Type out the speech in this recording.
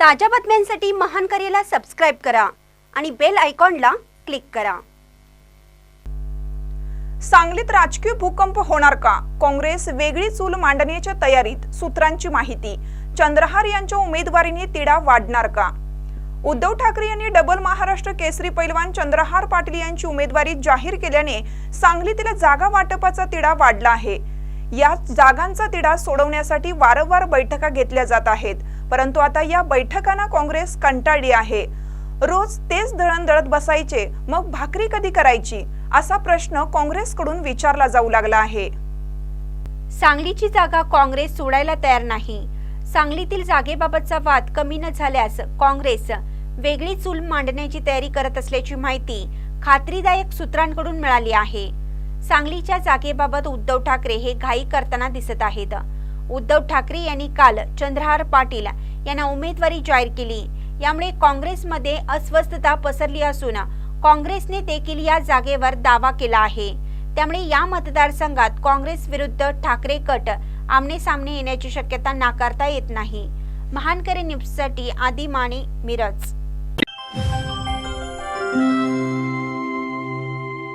ताज्या बातम्यांसाठी महान करेला सबस्क्राईब करा आणि बेल आयकॉनला क्लिक करा. सांगलीत राजकीय भूकंप होणार का? काँग्रेस वेगळी चूल मांडण्याच्या तयारीत सूत्रांची माहिती. चंद्रहार यांच्या उमेदवारीने तिढा वाढणार का? उद्धव ठाकरे यांनी डबल महाराष्ट्र केसरी पैलवान चंद्रहार पाटील यांची उमेदवारी जाहीर केल्याने सांगलीतील जागा वाटपाचा तिढा वाढला आहे. या जागांचा तिढा सोडवण्यासाठी वारंवार बैठका घेतल्या जात आहेत. परंतु आता या बैठकांना काँग्रेस कंटाळली आहे. रोज तेच दळण दळत बसायचे मग भाकरी कधी करायची? असा प्रश्न काँग्रेसकडून विचारला जाऊ लागला आहे. सांगलीची जागा काँग्रेस सोडायला तयार नाही. सांगलीतील जागेबाबतचा वाद कमी न झाल्यास काँग्रेस वेगळी चूल मांडण्याची तयारी करत असल्याची माहिती खात्रीदायक सूत्रांकडून मिळाली आहे. सांगलीच्या जागेबाबत उद्धव ठाकरे हे घाई करताना दिसत आहेत. उद्धव ठाकरे यांनी काल चंद्रहार पाटील यांना उमेदवारी जाहीर केली. यामुळे काँग्रेसमध्ये अस्वस्थता पसरली असून काँग्रेसने देखील या जागेवर दावा केला आहे. त्यामुळे या मतदारसंघात काँग्रेस विरुद्ध ठाकरे कट आमने सामने येण्याची शक्यता नाकारता येत नाही. महानकरे न्यूजसाठी आदी माने मिरज.